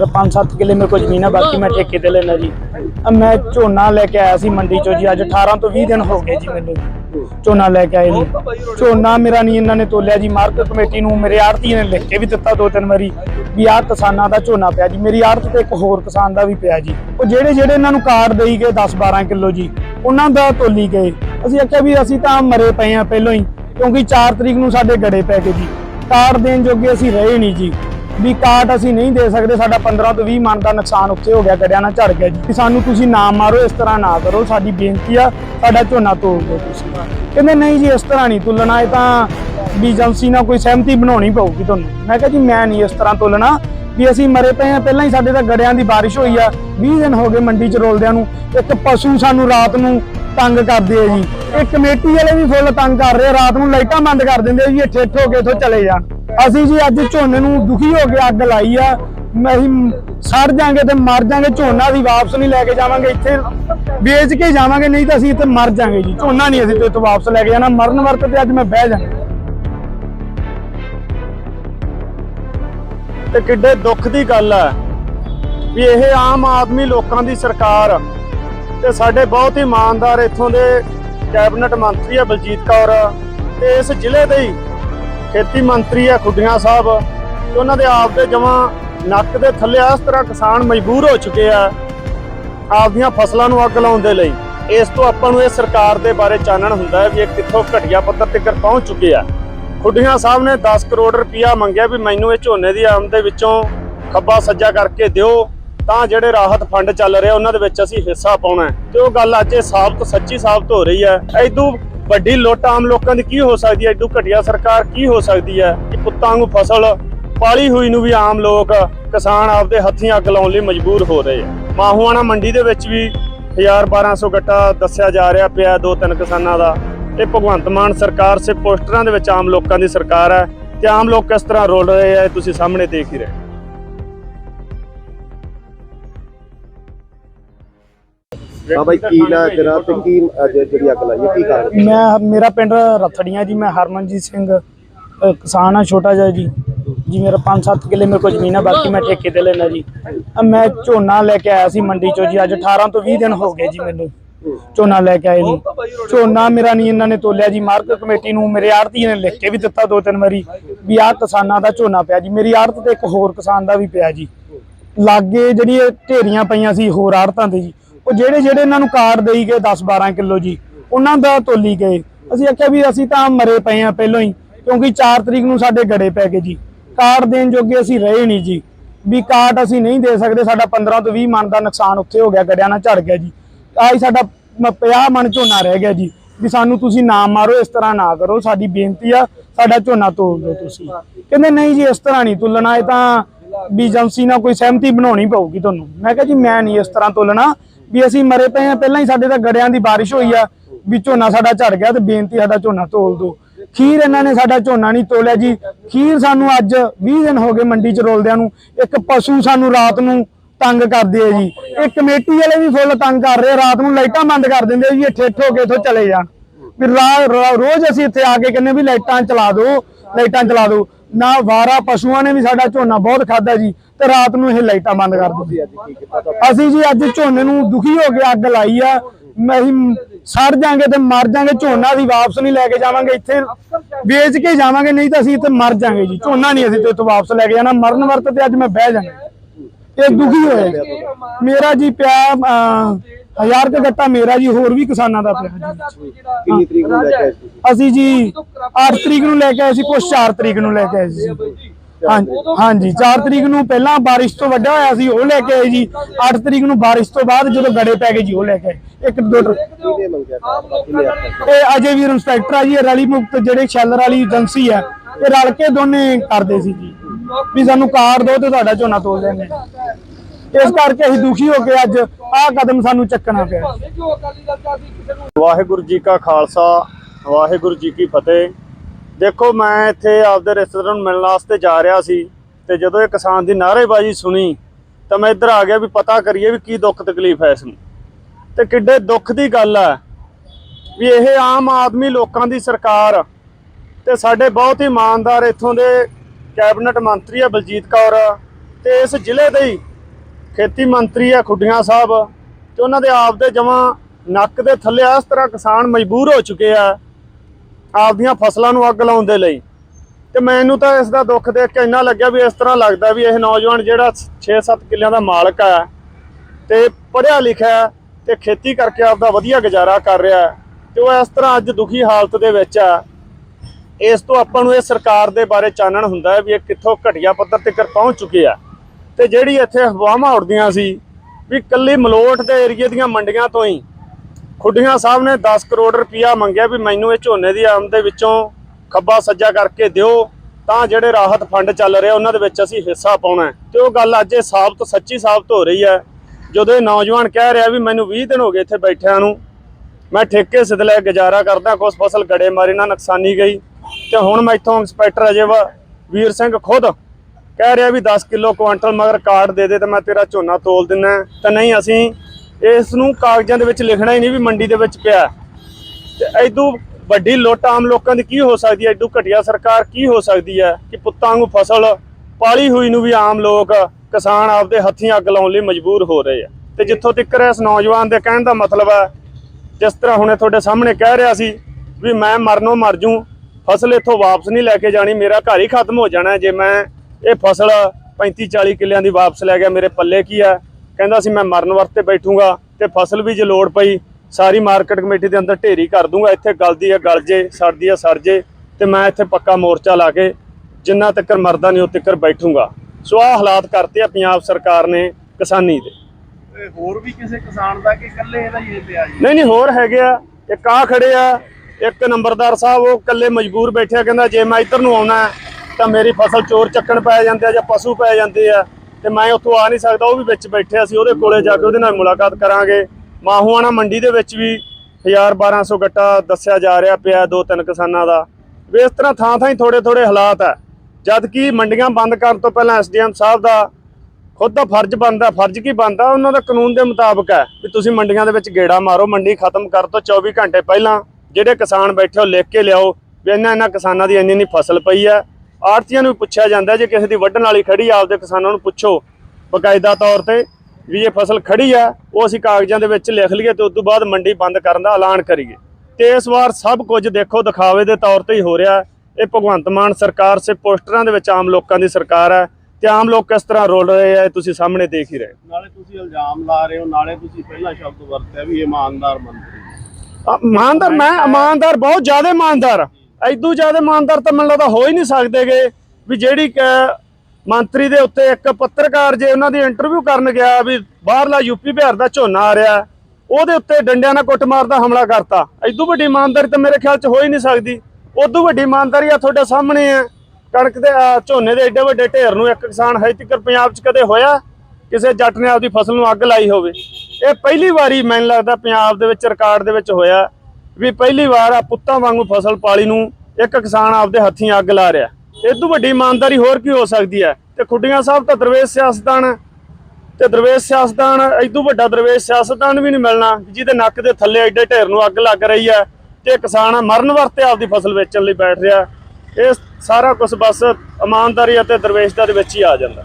ਪਰ 5-7 ਕਿੱਲੇ ਮੇਰੇ ਕੋਲ ਜ਼ਮੀਨ ਆ, ਬਾਕੀ ਮੈਂ ਠੇਕੇ ਤੇ ਲੈਣਾ ਜੀ। ਅਹ ਮੈਂ ਝੋਨਾ ਲੈ ਕੇ ਆਇਆ ਸੀ ਮੰਡੀ ਚੋਂ ਜੀ, ਅੱਜ 18 ਤੋਂ 20 ਦਿਨ ਹੋ ਗਏ ਜੀ ਮੈਨੂੰ ਝੋਨਾ ਲੈ ਕੇ ਆਏ ਜੀ ਝੋਨਾ ਮੇਰਾ ਨਹੀਂ ਇਹਨਾਂ ਨੇ ਤੋਲਿਆ ਜੀ, ਮਾਰਕੀਟ ਕਮੇਟੀ ਨੂੰ ਮੇਰੇ ਆੜਤੀ ਨੇ ਲਿਖ ਕੇ ਵੀ ਦਿੱਤਾ ਦੋ ਤਿੰਨ ਵਾਰੀ ਵੀ ਆਹ ਕਿਸਾਨਾਂ ਦਾ ਝੋਨਾ ਪਿਆ ਜੀ। ਮੇਰੀ ਆੜਤ ਤੇ ਇੱਕ ਹੋਰ ਕਿਸਾਨ ਦਾ ਵੀ ਪਿਆ ਜੀ। ਉਹ ਜਿਹੜੇ ਜਿਹੜੇ ਇਹਨਾਂ ਨੂੰ ਕਾਰਡ ਦੇਈ ਗਏ 10 12 ਕਿਲੋ ਜੀ, ਉਹਨਾਂ ਦਾ ਤੋਲੀ ਗਏ। ਅਸੀਂ ਆਖਿਆ ਵੀ ਅਸੀਂ ਤਾਂ ਮਰੇ ਪਏ ਆ ਪਹਿਲਾਂ ਹੀ, ਕਿਉਂਕਿ 4 ਤਰੀਕ ਨੂੰ ਸਾਡੇ ਗੜੇ ਪੈ ਗਏ ਜੀ। ਕਾਰਡ ਦੇਣ ਜੋਗੇ ਅਸੀਂ ਰਹੇ ਨਹੀਂ ਜੀ। ਵੀ ਕਾਰਡ ਅਸੀਂ ਨਹੀਂ ਦੇ ਸਕਦੇ, ਸਾਡਾ 15 ਤੋਂ 20 ਮਨ ਦਾ ਨੁਕਸਾਨ ਉੱਥੇ ਹੋ ਗਿਆ ਗੜਿਆਂ ਨਾਲ ਝੜ ਗਿਆ ਜੀ। ਵੀ ਸਾਨੂੰ ਤੁਸੀਂ ਨਾ ਮਾਰੋ, ਇਸ ਤਰ੍ਹਾਂ ਨਾ ਕਰੋ, ਸਾਡੀ ਬੇਨਤੀ ਆ, ਸਾਡਾ ਝੋਨਾ ਤੋੜ ਦਿਓ ਤੁਸੀਂ। ਕਹਿੰਦੇ ਨਹੀਂ ਜੀ, ਇਸ ਤਰ੍ਹਾਂ ਨਹੀਂ ਤੁਲਣਾ, ਇਹ ਤਾਂ ਵੀ ਏਜੰਸੀ ਨਾਲ ਕੋਈ ਸਹਿਮਤੀ ਬਣਾਉਣੀ ਪਊਗੀ ਤੁਹਾਨੂੰ। ਮੈਂ ਕਿਹਾ ਜੀ, ਮੈਂ ਨਹੀਂ ਇਸ ਤਰ੍ਹਾਂ ਤੁਲਣਾ, ਵੀ ਅਸੀਂ ਮਰੇ ਪਏ ਆ, ਪਹਿਲਾਂ ਹੀ ਸਾਡੇ ਤਾਂ ਗੜਿਆਂ ਦੀ ਬਾਰਿਸ਼ ਹੋਈ ਆ 20 ਦਿਨ ਹੋ ਗਏ ਮੰਡੀ 'ਚ ਰੋਲਦਿਆਂ ਨੂੰ, ਇੱਕ ਪਸ਼ੂ ਸਾਨੂੰ ਰਾਤ ਨੂੰ ਤੰਗ ਕਰਦੇ ਆ ਜੀ। ਇਹ ਕਮੇਟੀ ਵਾਲੇ ਵੀ ਫੁੱਲ ਤੰਗ ਕਰ ਰਹੇ ਆ, ਰਾਤ ਨੂੰ ਲਾਈਟਾਂ ਬੰਦ ਕਰ ਦਿੰਦੇ ਆ ਜੀ, ਇੱਥੇ ਠੇਠ ਹੋ ਕੇ ਇੱਥੋਂ ਚਲੇ ਜਾਣ। ਅਸੀਂ ਜੀ ਅੱਜ ਝੋਨੇ ਨੂੰ ਦੁਖੀ ਹੋ ਕੇ ਅੱਗ ਲਾਈ ਆ। ਮੈਂ ਅਸੀਂ ਸੜ ਜਾਾਂਗੇ ਤੇ ਮਰ ਜਾਾਂਗੇ, ਝੋਨਾ ਦੀ ਵਾਪਸ ਨਹੀਂ ਲੈ ਕੇ ਜਾਵਾਂਗੇ ਇੱਥੇ। ਵੇਚ ਕੇ ਜਾਵਾਂਗੇ, ਨਹੀਂ ਤਾਂ ਅਸੀਂ ਇੱਥੇ ਮਰ ਜਾਾਂਗੇ ਜੀ। ਝੋਨਾ ਨਹੀਂ ਅਸੀਂ ਤੇ ਵਾਪਸ ਲੈ ਕੇ ਜਾਣਾ। ਮਰਨ ਵਰਤ ਤੇ ਅੱਜ ਮੈਂ ਬਹਿ ਜਾਣਾ ਤੇ ਕਿੱਡੇ ਦੁੱਖ ਦੀ ਗੱਲ ਹੈ ਵੀ ਇਹ ਆਮ ਆਦਮੀ ਲੋਕਾਂ ਦੀ ਸਰਕਾਰ ਤੇ ਸਾਡੇ ਬਹੁਤ ਹੀ ਇਮਾਨਦਾਰ ਇੱਥੋਂ ਦੇ ਕੈਬਨਿਟ ਮੰਤਰੀ ਆ ਬਲਜੀਤ ਕੌਰ। ਤੇ ਇਸ ਜ਼ਿਲ੍ਹੇ ਦੇ ਹੀ ਖੇਤੀ ਮੰਤਰੀ ਆ ਖੁੱਡੀਆਂ ਸਾਹਿਬ, ਤੇ ਉਹਨਾਂ ਦੇ ਆਪ ਦੇ ਜਮਾਂ ਨੱਕ ਦੇ ਥੱਲੇ ਇਸ ਤਰ੍ਹਾਂ ਕਿਸਾਨ ਮਜਬੂਰ ਹੋ ਚੁੱਕੇ ਆ ਆਪਦੀਆਂ ਫਸਲਾਂ ਨੂੰ ਅੱਗ ਲਾਉਣ ਦੇ ਲਈ। ਇਸ ਤੋਂ ਆਪਾਂ ਨੂੰ ਇਹ ਸਰਕਾਰ ਦੇ ਬਾਰੇ ਚਾਨਣ ਹੁੰਦਾ ਹੈ ਵੀ ਇਹ ਕਿੱਥੋਂ ਘਟੀਆ ਪੱਧਰ ਤੱਕ ਪਹੁੰਚ ਚੁੱਕੇ ਆ। ਖੁੱਡੀਆਂ ਸਾਹਿਬ ਨੇ 10 ਕਰੋੜ ਰੁਪਇਆ ਮੰਗਿਆ ਵੀ ਮੈਨੂੰ ਇਹ ਝੋਨੇ ਦੀ ਆਮਦ ਦੇ ਵਿੱਚੋਂ ਖੱਬਾ ਸੱਜਾ ਕਰਕੇ ਦਿਓ, ਤਾਂ ਜਿਹੜੇ ਰਾਹਤ ਫੰਡ ਚੱਲ ਰਹੇ ਉਹਨਾਂ ਦੇ ਵਿੱਚ ਅਸੀਂ ਹਿੱਸਾ ਪਾਉਣਾ ਹੈ। ਤੇ ਉਹ ਗੱਲ ਅੱਜ ਇਹ ਸਾਬਤ, ਸੱਚੀ ਸਾਬਤ ਹੋ ਰਹੀ ਹੈ। ਐਦੂ ਵੱਡੀ ਲੁੱਟ ਆਮ ਲੋਕਾਂ ਦੀ ਕੀ ਹੋ ਸਕਦੀ ਹੈ? ਐਡੂ ਘਟੀਆ ਸਰਕਾਰ ਕੀ ਹੋ ਸਕਦੀ ਹੈ? ਕਿ ਪੁੱਤਾਂ ਨੂੰ ਫਸਲ ਪਾਲੀ ਹੋਈ ਨੂੰ ਵੀ ਆਮ ਲੋਕ ਕਿਸਾਨ ਆਪਦੇ ਹੱਥੀਂ ਅੱਗ ਲਾਉਣ ਲਈ ਮਜਬੂਰ ਹੋ ਰਹੇ ਆ ਮਾਹੂਆਣਾ ਮੰਡੀ ਦੇ ਵਿੱਚ ਵੀ 1000 1200 ਗੱਟਾ ਦੱਸਿਆ ਜਾ ਰਿਹਾ ਪਿਆ ਦੋ ਤਿੰਨ ਕਿਸਾਨਾਂ ਦਾ। ਇਹ ਭਗਵੰਤ ਮਾਨ ਸਰਕਾਰ ਸੇ ਪੋਸਟਰਾਂ ਦੇ ਵਿੱਚ ਆਮ ਲੋਕਾਂ ਦੀ ਸਰਕਾਰ ਹੈ ਤੇ ਆਮ ਲੋਕ ਕਿਸ ਤਰ੍ਹਾਂ ਰੋਲ ਰਹੇ ਆ ਇਹ ਤੁਸੀਂ ਸਾਹਮਣੇ ਦੇਖ ਹੀ ਰਹੇ ਹਾਂ ਬਾਈ, ਕੀ ਨਾ ਤੇਰਾ ਤੇ ਕੀ ਅੱਜ ਜਿਹੜੀ ਅੱਗ ਲਾਈ ਹੈ? ਕੀ ਕਾਰਨ ਮੈਂ ਮੇਰਾ ਪਿੰਡ ਰਥੜੀਆਂ ਜੀ, ਮੈਂ ਹਰਮਨਜੀਤ ਸਿੰਘ ਕਿਸਾਨ ਆ ਛੋਟਾ ਜਿਹਾ ਜੀ। ਜੀ, ਮੇਰਾ 5-7 ਕਿੱਲੇ ਮੇਰੇ ਕੋਲ ਜ਼ਮੀਨ ਆ, ਬਾਕੀ ਮੈਂ ਠੇਕੇ ਤੇ ਲੈਣਾ ਜੀ। ਮੈਂ ਝੋਨਾ ਲੈ ਕੇ ਆਇਆ ਸੀ ਮੰਡੀ ਚੋਂ ਜੀ, ਅੱਜ 18 ਤੋਂ 20 ਦਿਨ ਹੋ ਗਏ ਜੀ ਮੈਨੂੰ ਝੋਨਾ ਲੈ ਕੇ ਆਏ ਨੂੰ। ਝੋਨਾ ਮੇਰਾ ਨਹੀਂ ਇਹਨਾਂ ਨੇ ਤੋਲਿਆ ਜੀ ਮਾਰਕੀਟ ਕਮੇਟੀ ਨੂੰ ਮੇਰੇ ਆੜਤੀ ਨੇ ਲਿਖ ਕੇ ਵੀ ਦਿੱਤਾ ਦੋ ਤਿੰਨ ਵਾਰੀ ਵੀ ਆਹ ਕਿਸਾਨਾਂ ਦਾ ਝੋਨਾ ਪਿਆ ਜੀ। ਮੇਰੀ ਆੜਤ ਤੇ ਇੱਕ ਹੋਰ ਕਿਸਾਨ ਦਾ ਵੀ ਪਿਆ ਜੀ। ਲਾਗੇ ਜਿਹੜੀ ਢੇਰੀਆਂ ਪਈਆਂ ਸੀ ਹੋਰ ਆੜਤਾਂ ਤੇ ਜੀ ਉਹ ਜਿਹੜੇ ਜਿਹੜੇ ਇਹਨਾਂ ਨੂੰ ਕਾਰਡ ਦੇਈ ਗਏ 10 12 ਕਿਲੋ ਜੀ, ਉਹਨਾਂ ਦਾ ਤੋਲੀ ਗਏ। ਅਸੀਂ ਆਖਿਆ ਵੀ ਅਸੀਂ ਤਾਂ ਮਰੇ ਪਏ ਆ ਪਹਿਲਾਂ ਹੀ, ਕਿਉਂਕਿ 4 ਤਰੀਕ ਨੂੰ ਸਾਡੇ ਗੜੇ ਪੈ ਗਏ ਜੀ। ਕਾਰਡ ਦੇਣ ਜੋਗੇ ਅਸੀਂ ਰਹੇ ਨਹੀਂ ਜੀ। ਵੀ ਕਾਰਡ ਅਸੀਂ ਨਹੀਂ ਦੇ ਸਕਦੇ, ਸਾਡਾ 15 ਤੋਂ 20 ਮਣ ਦਾ ਨੁਕਸਾਨ ਉੱਥੇ ਹੋ ਗਿਆ, ਗੜਿਆਂ ਨਾਲ ਝੜ ਗਿਆ ਜੀ। ਆਹੀ ਸਾਡਾ 50 ਮਨ ਝੋਨਾ ਰਹਿ ਗਿਆ ਜੀ। ਵੀ ਸਾਨੂੰ ਤੁਸੀਂ ਨਾ ਮਾਰੋ, ਇਸ ਤਰ੍ਹਾਂ ਨਾ ਕਰੋ, ਸਾਡੀ ਬੇਨਤੀ ਆ, ਸਾਡਾ ਝੋਨਾ ਤੋੜ ਦਿਓ ਤੁਸੀਂ। ਕਹਿੰਦੇ ਨਹੀਂ ਜੀ, ਇਸ ਤਰ੍ਹਾਂ ਨਹੀਂ ਤੁਲਣਾ, ਇਹ ਤਾਂ ਵੀ ਏਜੰਸੀ ਨਾਲ ਕੋਈ ਸਹਿਮਤੀ ਬਣਾਉਣੀ ਪਊਗੀ ਤੁਹਾਨੂੰ। ਮੈਂ ਕਿਹਾ ਜੀ, ਮੈਂ ਨਹੀਂ ਇਸ ਤਰ੍ਹਾਂ ਤੋਲਣਾ ਵੀ ਅਸੀਂ ਮਰੇ ਪਏ ਆ ਪਹਿਲਾਂ ਹੀ ਸਾਡੇ ਤਾਂ ਗੜਿਆਂ ਦੀ ਬਾਰਿਸ਼ ਹੋਈ ਆ, ਵੀ ਝੋਨਾ ਸਾਡਾ ਝੜ ਗਿਆ ਤੇ ਬੇਨਤੀ ਸਾਡਾ ਝੋਨਾ ਤੋਲ ਦਿਓ। ਖੀਰ ਇਹਨਾਂ ਨੇ ਸਾਡਾ ਝੋਨਾ ਨਹੀਂ ਤੋਲਿਆ ਜੀ। ਖੀਰ ਸਾਨੂੰ ਅੱਜ 20 ਦਿਨ ਹੋ ਗਏ ਮੰਡੀ 'ਚ ਰੋਲਦਿਆਂ ਨੂੰ, ਇੱਕ ਪਸ਼ੂ ਸਾਨੂੰ ਰਾਤ ਨੂੰ ਤੰਗ ਕਰਦੇ ਆ ਜੀ। ਇਹ ਕਮੇਟੀ ਵਾਲੇ ਵੀ ਫੁੱਲ ਤੰਗ ਕਰ ਰਹੇ ਆ, ਰਾਤ ਨੂੰ ਲਾਈਟਾਂ ਬੰਦ ਕਰ ਦਿੰਦੇ ਆ ਜੀ ਇਹ ਠੇਠ ਹੋ ਕੇ ਇੱਥੋਂ ਚਲੇ ਜਾਣ। ਵੀ ਰਾ- ਰੋਜ਼ ਅਸੀਂ ਇੱਥੇ ਆ ਕੇ ਕਹਿੰਦੇ ਵੀ ਲਾਈਟਾਂ ਚਲਾ ਦਿਓ, ਲਾਈਟਾਂ ਚਲਾ ਦਿਓ। ਨਾ ਵਾਰਾ ਪਸ਼ੂਆਂ ਨੇ ਵੀ ਸਾਡਾ ਝੋਨਾ ਬਹੁਤ ਖਾਦਾ ਜੀ ਤੇ ਰਾਤ ਨੂੰ ਇਹ ਲਾਈਟਾਂ ਬੰਦ ਕਰ ਤਾਂ ਅਸੀਂ ਜੀ ਅੱਜ ਝੋਨੇ ਨੂੰ ਦੁਖੀ ਹੋ ਕੇ ਅੱਗ ਲਾਈ ਆ। ਅਸੀਂ ਸੜ ਜਾਾਂਗੇ ਤੇ ਮਰ ਜਾਾਂਗੇ ਝੋਨਾ ਦੀ ਵਾਪਸ ਨਹੀਂ ਲੈ ਕੇ ਜਾਵਾਂਗੇ। ਇੱਥੇ ਵੇਚ ਕੇ ਜਾਵਾਂਗੇ ਨਹੀਂ ਤਾਂ ਅਸੀਂ ਇੱਥੇ ਮਰ ਜਾਾਂਗੇ ਜੀ। ਝੋਨਾ ਨਹੀਂ ਅਸੀਂ ਤੇ ਇੱਥੋਂ ਵਾਪਸ ਲੈ ਕੇ ਜਾਣਾ। ਮਰਨ ਵਰਤ ਤੇ ਅੱਜ ਮੈਂ ਬਹਿ ਜਾਣਾ। ਇਹ ਦੁਖੀ ਹੋਏ ਮੇਰਾ ਜੀ ਪਿਆ ਹਜ਼ਾਰ ਕੁ ਗੱਟਾ ਮੇਰਾ ਜੀ ਹੋਰ ਵੀ ਕਿਸਾਨਾਂ ਦਾ ਪਿਆ ਜੀ। ਕਿੰਨੀ ਤਰੀਕ ਨੂੰ ਲੈ ਕੇ ਆਏ ਸੀ? ਅਸੀਂ ਜੀ 8 ਤਰੀਕ ਨੂੰ ਲੈ ਕੇ ਆਏ ਸੀ ਕੁਛ 4 ਤਰੀਕ ਨੂੰ ਲੈ ਕੇ ਆਏ ਸੀ। ਹਾਂਜੀ ਹਾਂਜੀ 4 ਤਰੀਕ ਨੂੰ ਪਹਿਲਾਂ ਬਾਰਿਸ਼ ਤੋਂ ਵੱਡਾ ਹੋਇਆ ਸੀ, ਉਹ ਲੈ ਕੇ ਆਏ ਜੀ। 8 ਤਰੀਕ ਨੂੰ ਬਾਰਿਸ਼ ਤੋਂ ਬਾਅਦ ਜਦੋਂ ਗੜੇ ਪੈ ਗਏ ਜੀ, ਉਹ ਲੈ ਕੇ ਆਏ। ਇੱਕ ਦੋ ਟਰ- ਕਿਹਨੇ ਮੰਗਿਆ ਤਾਂ ਕਿਹਨੇ ਆਖਿਆ ਇਹ ਅਜੇ ਵੀ ਇੰਸਪੈਕਟਰ ਆ ਜੀ, ਇਹ ਰਲੀ ਮੁਕਤ ਜਿਹੜੇ ਸ਼ੈਲਰ ਵਾਲੀ ਏਜੰਸੀ ਹੈ ਇਹ ਰਲ ਕੇ ਦੋਨੇ ਕਰਦੇ ਸੀ ਜੀ। ਵੀ ਸਾਨੂੰ ਕਾਰ ਦਿਓ ਤੇ ਤੁਹਾਡਾ ਝੋਨਾ ਤੋਲ ਦੇਣਗੇ ਇਸ ਕਰਕੇ ਅਸੀਂ ਦੁਖੀ ਹੋ ਕੇ ਅੱਜ ਆਹ ਕਦਮ ਸਾਨੂੰ ਚੱਕਣਾ ਪਿਆ। ਵਾਹਿਗੁਰੂ ਜੀ ਕਾ ਖਾਲਸਾ, ਵਾਹਿਗੁਰੂ ਜੀ ਕੀ ਫਤਿਹ। ਦੇਖੋ, ਮੈਂ ਇੱਥੇ ਆਪਦੇ ਰਿਸ਼ਤੇਦਾਰਾਂ ਨੂੰ ਮਿਲਣ ਵਾਸਤੇ ਜਾ ਰਿਹਾ ਸੀ ਤੇ ਜਦੋਂ ਇਹ ਕਿਸਾਨ ਦੀ ਨਾਅਰੇਬਾਜ਼ੀ ਸੁਣੀ ਤਾਂ ਮੈਂ ਇੱਧਰ ਆ ਗਿਆ ਵੀ ਪਤਾ ਕਰੀਏ ਵੀ ਕੀ ਦੁੱਖ ਤਕਲੀਫ ਹੈ ਇਸ ਨੂੰ ਤੇ ਕਿੱਡੇ ਦੁੱਖ ਦੀ ਗੱਲ ਹੈ ਵੀ ਇਹ ਆਮ ਆਦਮੀ ਲੋਕਾਂ ਦੀ ਸਰਕਾਰ ਤੇ ਸਾਡੇ ਬਹੁਤ ਹੀ ਇਮਾਨਦਾਰ ਇੱਥੋਂ ਦੇ ਕੈਬਨਿਟ ਮੰਤਰੀ ਆ ਬਲਜੀਤ ਕੌਰ ਤੇ ਇਸ ਜ਼ਿਲ੍ਹੇ ਦੇ ਹੀ ਖੇਤੀ ਮੰਤਰੀ ਆ ਖੁੱਡੀਆਂ ਸਾਹਿਬ ਤੇ ਉਹਨਾਂ ਦੇ ਆਪ ਦੇ ਜਮਾਂ ਨੱਕ ਦੇ ਥੱਲੇ ਇਸ ਤਰ੍ਹਾਂ ਕਿਸਾਨ ਮਜਬੂਰ ਹੋ ਚੁੱਕੇ ਆ ਆਪਦੀਆਂ ਫਸਲਾਂ ਨੂੰ ਅੱਗ ਲਾਉਣ ਦੇ ਲਈ। ਤੇ ਮੈਨੂੰ ਤਾਂ ਇਸ ਦਾ ਦੁੱਖ ਦੇਖ ਕੇ ਇੰਨਾ ਲੱਗਿਆ ਵੀ ਇਸ ਤਰ੍ਹਾਂ ਲੱਗਦਾ ਵੀ ਇਹ ਨੌਜਵਾਨ ਜਿਹੜਾ 6-7 ਕਿੱਲਿਆਂ ਦਾ ਮਾਲਕ ਆ ਤੇ ਪੜ੍ਹਿਆ ਲਿਖਿਆ ਹੈ ਤੇ ਖੇਤੀ ਕਰਕੇ ਆਪਦਾ ਵਧੀਆ ਗੁਜ਼ਾਰਾ ਕਰ ਰਿਹਾ ਹੈ ਤੇ ਉਹ ਇਸ ਤਰ੍ਹਾਂ ਅੱਜ ਦੁਖੀ ਹਾਲਤ ਦੇ ਵਿੱਚ ਆ। ਇਸ ਤੋਂ ਆਪਾਂ ਨੂੰ ਇਹ ਸਰਕਾਰ ਦੇ ਬਾਰੇ ਚਾਨਣ ਹੁੰਦਾ ਹੈ ਵੀ ਇਹ ਕਿੱਥੋਂ ਘਟੀਆ ਪੱਧਰ ਤੱਕ ਪਹੁੰਚ ਚੁੱਕੇ ਆ। ਤੇ ਜਿਹੜੀ ਇੱਥੇ ਹਵਾਵਾਂ ਉੱਡਦੀਆਂ ਸੀ ਵੀ ਕੱਲੀ ਮਲੋਟ ਦੇ ਏਰੀਏ ਦੀਆਂ ਮੰਡੀਆਂ ਤੋਂ ਹੀ ਖੁੱਡੀਆਂ ਸਾਹਿਬ ਨੇ 10 ਕਰੋੜ ਰੁਪਇਆ ਮੰਗਿਆ ਵੀ ਮੈਨੂੰ ਇਹ ਝੋਨੇ ਦੀ ਆਮਦ ਦੇ ਵਿੱਚੋਂ ਖੱਬਾ ਸੱਜਾ ਕਰਕੇ ਦਿਓ। ਤਾਂ ਜਿਹੜੇ ਰਾਹਤ ਫੰਡ ਚੱਲ ਰਿਹਾ ਉਹਨਾਂ ਦੇ ਵਿੱਚ ਅਸੀਂ ਹਿੱਸਾ ਪਾਉਣਾ ਹੈ। ਤੇ ਉਹ ਗੱਲ ਅੱਜ ਇਹ ਸਾਬਤ, ਸੱਚੀ ਸਾਬਤ ਹੋ ਰਹੀ ਹੈ। ਜਦੋਂ ਇਹ ਨੌਜਵਾਨ ਕਹਿ ਰਿਹਾ ਵੀ ਮੈਨੂੰ 20 ਦਿਨ ਹੋ ਗਏ ਇੱਥੇ ਬੈਠਿਆਂ ਨੂੰ, ਮੈਂ ਠੇਕੇ ਸਿਦਲੇ ਗੁਜ਼ਾਰਾ ਕਰਦਾ, ਕੁਛ ਫਸਲ ਗੜੇ ਮਾਰੀ ਨਾਲ ਨੁਕਸਾਨੀ ਗਈ। ਤੇ ਹੁਣ ਮੈਂ ਇੱਥੋਂ ਇੰਸਪੈਕਟਰ ਅਜੇ ਵਾ, ਵੀਰ ਸਿੰਘ ਖੁਦ ਕਹਿ ਰਿਹਾ ਵੀ 10 ਕਿਲੋ ਕੁਆਂਟਲ ਮਗਰ ਕਾਰਡ ਦੇ ਦੇ ਤੇ ਮੈਂ ਤੇਰਾ ਝੋਨਾ ਤੋਲ ਦਿੰਨਾ ਤਾਂ ਨਹੀਂ, ਅਸੀਂ ਇਸ ਨੂੰ ਕਾਗਜ਼ਾਂ ਦੇ ਵਿੱਚ ਲਿਖਣਾ ਹੀ ਨਹੀਂ ਵੀ ਮੰਡੀ ਦੇ ਵਿੱਚ ਪਿਆ। ਤੇ ਐਦੂ ਵੱਡੀ ਲੁੱਟ ਆਮ ਲੋਕਾਂ ਦੀ ਕੀ ਹੋ ਸਕਦੀ ਹੈ? ਐਡੂ ਘਟੀਆ ਸਰਕਾਰ ਕੀ ਹੋ ਸਕਦੀ ਹੈ ਕਿ ਪੁੱਤਾਂ ਵਾਂਗੂ ਫਸਲ ਪਾਲੀ ਹੋਈ ਨੂੰ ਵੀ ਆਮ ਲੋਕ ਕਿਸਾਨ ਆਪਦੇ ਹੱਥੀਂ ਅੱਗ ਲਾਉਣ ਲਈ ਮਜਬੂਰ ਹੋ ਰਹੇ ਆ? ਤੇ ਜਿੱਥੋਂ ਤੱਕ ਇਸ ਨੌਜਵਾਨ ਦੇ ਕਹਿਣ ਦਾ ਮਤਲਬ ਹੈ, ਜਿਸ ਤਰ੍ਹਾਂ ਹੁਣੇ ਤੁਹਾਡੇ ਸਾਹਮਣੇ ਕਹਿ ਰਿਹਾ ਸੀ ਵੀ ਮੈਂ ਮਰਨੋਂ ਮਰ ਜੂ, ਫਸਲ ਇੱਥੋਂ ਵਾਪਸ ਨਹੀਂ ਲੈ ਕੇ ਜਾਣੀ, ਮੇਰਾ ਘਰ ਹੀ ਖਤਮ ਹੋ ਜਾਣਾ ਜੇ ਮੈਂ ਇਹ ਫਸਲ 35 40 ਕਿੱਲਿਆਂ ਦੀ ਵਾਪਸ ਲੈ ਗਿਆ, ਮੇਰੇ ਪੱਲੇ ਕੀ ਹੈ? ਕਹਿੰਦਾ ਸੀ ਮੈਂ ਮਰਨ ਵਰਤੇ ਬੈਠੂੰਗਾ ਤੇ ਫਸਲ ਵੀ ਜੇ ਲੋੜ ਪਈ ਸਾਰੀ ਮਾਰਕੀਟ ਕਮੇਟੀ ਦੇ ਅੰਦਰ ਢੇਰੀ ਕਰ ਦੂੰਗਾ। ਇੱਥੇ ਗਲਦੀ ਹੈ ਗਲ ਜੇ ਸੜਦੀ ਹੈ ਸੜ ਜੇ ਤੇ ਮੈਂ ਇੱਥੇ ਪੱਕਾ ਮੋਰਚਾ ਲਾ ਕੇ ਜਿੰਨਾ ਤੱਕ ਮਰਦਾ ਨਹੀਂ ਉਹ ਤੱਕ ਬੈਠੂੰਗਾ। ਸੋ ਆਹ ਹਾਲਾਤ ਕਰਤੇ ਆ ਪੰਜਾਬ ਸਰਕਾਰ ਨੇ ਕਿਸਾਨੀ ਦੇ। ਹੋਰ ਵੀ ਕਿਸੇ ਕਿਸਾਨ ਦਾ ਕਿ ਇਕੱਲੇ ਇਹਦਾ ਹੀ ਪਿਆ ਜੀ? ਨਹੀਂ ਨਹੀਂ ਹੋਰ ਹੈਗੇ ਆ। ਇੱਕ ਆ ਖੜੇ ਆ ਇੱਕ ਨੰਬਰਦਾਰ ਸਾਹਿਬ ਉਹ ਇਕੱਲੇ ਮਜਬੂਰ ਬੈਠੇ ਆ ਕਹਿੰਦਾ ਜੇ ਮੈਂ ਇੱਧਰ ਨੂੰ ਆਉਣਾ ਤਾਂ ਮੇਰੀ ਫਸਲ ਚੋਰ ਚੱਕਣ ਪੈ ਜਾਂਦੇ ਆ ਜਾਂ ਪਸ਼ੂ ਪੈ ਜਾਂਦੇ ਆ। ਤੇ ਮੈਂ ਉੱਥੋਂ ਆ ਨਹੀਂ ਸਕਦਾ, ਉਹ ਵੀ ਵਿੱਚ ਬੈਠੇ ਅਸੀਂ ਉਹਦੇ ਕੋਲੇ ਜਾ ਕੇ ਉਹਦੇ ਨਾਲ ਮੁਲਾਕਾਤ ਕਰਾਂਗੇ। ਮਾਹੂਆਣਾ ਮੰਡੀ ਦੇ ਵਿੱਚ ਵੀ 1000 1200 ਗੱਟਾ ਦੱਸਿਆ ਜਾ ਰਿਹਾ ਪਿਆ ਦੋ ਤਿੰਨ ਕਿਸਾਨਾਂ ਦਾ। ਵੀ ਇਸ ਤਰ੍ਹਾਂ ਥਾਂ ਥਾਂ ਹੀ ਥੋੜੇ ਥੋੜੇ ਹਾਲਾਤ ਹੈ ਜਦ ਕਿ ਮੰਡੀਆਂ ਬੰਦ ਕਰਨ ਤੋਂ ਪਹਿਲਾਂ ਐਸਡੀਐਮ ਸਾਹਿਬ ਦਾ ਖੁਦ ਦਾ ਫਰਜ਼ ਬਣਦਾ, ਫਰਜ਼ ਕੀ ਬਣਦਾ? ਉਹਨਾਂ ਦਾ ਕਾਨੂੰਨ ਦੇ ਮੁਤਾਬਕ ਹੈ ਵੀ ਤੁਸੀਂ ਮੰਡੀਆਂ ਦੇ ਵਿੱਚ ਗੇੜਾ ਮਾਰੋ, ਮੰਡੀ ਖਤਮ ਕਰ ਤੋਂ 24 ਘੰਟੇ ਪਹਿਲਾਂ। ਜਿਹੜੇ ਕਿਸਾਨ ਬੈਠੇ ਹੋ, ਲਿਖ ਕੇ ਲਿਆਓ ਵੀ ਇਹਨਾਂ ਇਹਨਾਂ ਕਿਸਾਨਾਂ ਦੀ ਇੰਨੀ ਇੰਨੀ ਫਸਲ ਪਈ ਹੈ। ਆੜਤੀਆਂ ਨੂੰ ਪੁੱਛਿਆ ਜਾਂਦਾ ਜੇ ਕਿਸੇ ਦੀ ਵੱਢਣ ਵਾਲੀ ਖੜੀ ਆ, ਆਪਦੇ ਕਿਸਾਨਾਂ ਨੂੰ ਪੁੱਛੋ ਬਕਾਇਦਾ ਤੌਰ ਤੇ ਵੀ ਇਹ ਫਸਲ ਖੜੀ ਆ ਉਹ ਅਸੀਂ ਕਾਗਜ਼ਾਂ ਦੇ ਵਿੱਚ ਲਿਖ ਲਈਏ ਤੇ ਉਸ ਤੋਂ ਬਾਅਦ ਮੰਡੀ ਬੰਦ ਕਰਨ ਦਾ ਐਲਾਨ ਕਰੀਏ ਤੇ ਇਸ ਵਾਰ ਸਭ ਕੁਝ ਦੇਖੋ ਦਿਖਾਵੇ ਦੇ ਤੌਰ ਤੇ ਹੀ ਹੋ ਰਿਹਾ। ਇਹ ਭਗਵੰਤ ਮਾਨ ਸਰਕਾਰ ਸੇ ਪੋਸਟਰਾਂ ਦੇ ਵਿੱਚ ਆਮ ਲੋਕਾਂ ਦੀ ਸਰਕਾਰ ਹੈ ਤੇ ਆਮ ਲੋਕ ਕਿਸ ਤਰ੍ਹਾਂ ਰੋਲ ਰਹੇ ਆ ਤੁਸੀਂ ਸਾਹਮਣੇ ਦੇਖ ਹੀ ਰਹੇ। ਨਾਲੇ ਤੁਸੀਂ ਇਲਜ਼ਾਮ ਲਾ ਰਹੇ ਹੋ ਨਾਲੇ ਤੁਸੀਂ ਪਹਿਲਾ ਸ਼ਬਦ ਵਰਤਿਆ ਵੀ ਇਮਾਨਦਾਰ ਮੰਤਰੀ ਆ, ਇਮਾਨਦਾਰ ਮੈਂ ਇਮਾਨਦਾਰ ਬਹੁਤ ਜ਼ਿਆਦਾ ਇਮਾਨਦਾਰ ਐਦੂ ਜ਼ਿਆਦਾ ਇਮਾਨਦਾਰ ਤਾਂ ਮੈਨੂੰ ਲੱਗਦਾ ਹੋ ਹੀ ਨਹੀਂ ਸਕਦੇਗੇ ਵੀ ਜਿਹੜੀ ਕ- ਮੰਤਰੀ ਦੇ ਉੱਤੇ ਇੱਕ ਪੱਤਰਕਾਰ ਜੇ ਉਹਨਾਂ ਦੀ ਇੰਟਰਵਿਊ ਕਰਨ ਗਿਆ ਵੀ ਬਾਹਰਲਾ ਯੂਪੀ ਬਿਹਾਰ ਦਾ ਝੋਨਾ ਆ ਰਿਹਾ, ਉਹਦੇ ਉੱਤੇ ਡੰਡਿਆਂ ਨਾਲ ਕੁੱਟਮਾਰ ਦਾ ਹਮਲਾ ਕਰਤਾ। ਐਦੂ ਵੱਡੀ ਇਮਾਨਦਾਰੀ ਤਾਂ ਮੇਰੇ ਖਿਆਲ 'ਚ ਹੋ ਹੀ ਨਹੀਂ ਸਕਦੀ। ਉਦੋਂ ਵੱਡੀ ਇਮਾਨਦਾਰੀ ਆ ਤੁਹਾਡੇ ਸਾਹਮਣੇ ਆ। ਕਣਕ ਦੇ ਝੋਨੇ ਦੇ ਐਡੇ ਵੱਡੇ ਢੇਰ ਨੂੰ ਇੱਕ ਕਿਸਾਨ ਹਜੇ ਤੱਕ ਪੰਜਾਬ 'ਚ ਕਦੇ ਹੋਇਆ? ਕਿਸੇ ਜੱਟ ਨੇ ਆਪਦੀ ਫਸਲ ਨੂੰ ਅੱਗ ਲਾਈ ਹੋਵੇ। ਇਹ ਪਹਿਲੀ ਵਾਰੀ ਮੈਨੂੰ ਲੱਗਦਾ ਪੰਜਾਬ ਦੇ ਵਿੱਚ ਰਿਕਾਰਡ ਦੇ ਵਿੱਚ ਹੋਇਆ। ਵੀ ਪਹਿਲੀ ਵਾਰ ਆ ਪੁੱਤਾਂ ਵਾਂਗੂ ਫਸਲ ਪਾਲੀ ਨੂੰ ਇੱਕ ਕਿਸਾਨ ਆਪਦੇ ਹੱਥੀਂ ਅੱਗ ਲਾ ਰਿਹਾ। ਇਹ ਤੋਂ ਵੱਡੀ ਇਮਾਨਦਾਰੀ ਹੋਰ ਕੀ ਹੋ ਸਕਦੀ ਹੈ? ਤੇ ਖੁੱਡੀਆਂ ਸਾਹਿਬ ਤਾਂ ਦਰਵੇਸ਼ ਸਿਆਸਤਦਾਨ ਹੈ। ਤੇ ਦਰਵੇਸ਼ ਸਿਆਸਤਦਾਨ ਇਦੋਂ ਵੱਡਾ ਦਰਵੇਸ਼ ਸਿਆਸਤਦਾਨ ਵੀ ਨਹੀਂ ਮਿਲਣਾ, ਜਿਹਦੇ ਨੱਕ ਦੇ ਥੱਲੇ ਐਡੇ ਢੇਰ ਨੂੰ ਅੱਗ ਲੱਗ ਰਹੀ ਹੈ ਤੇ ਕਿਸਾਨ ਮਰਨ ਵਰਤੇ ਆਪਦੀ ਫਸਲ ਵੇਚਣ ਲਈ ਬੈਠ ਰਿਹਾ। ਇਹ ਸਾਰਾ ਕੁਝ ਬਸ ਇਮਾਨਦਾਰੀ ਅਤੇ ਦਰਵੇਸ਼ਤਾ ਦੇ ਵਿੱਚ ਹੀ ਆ ਜਾਂਦਾ।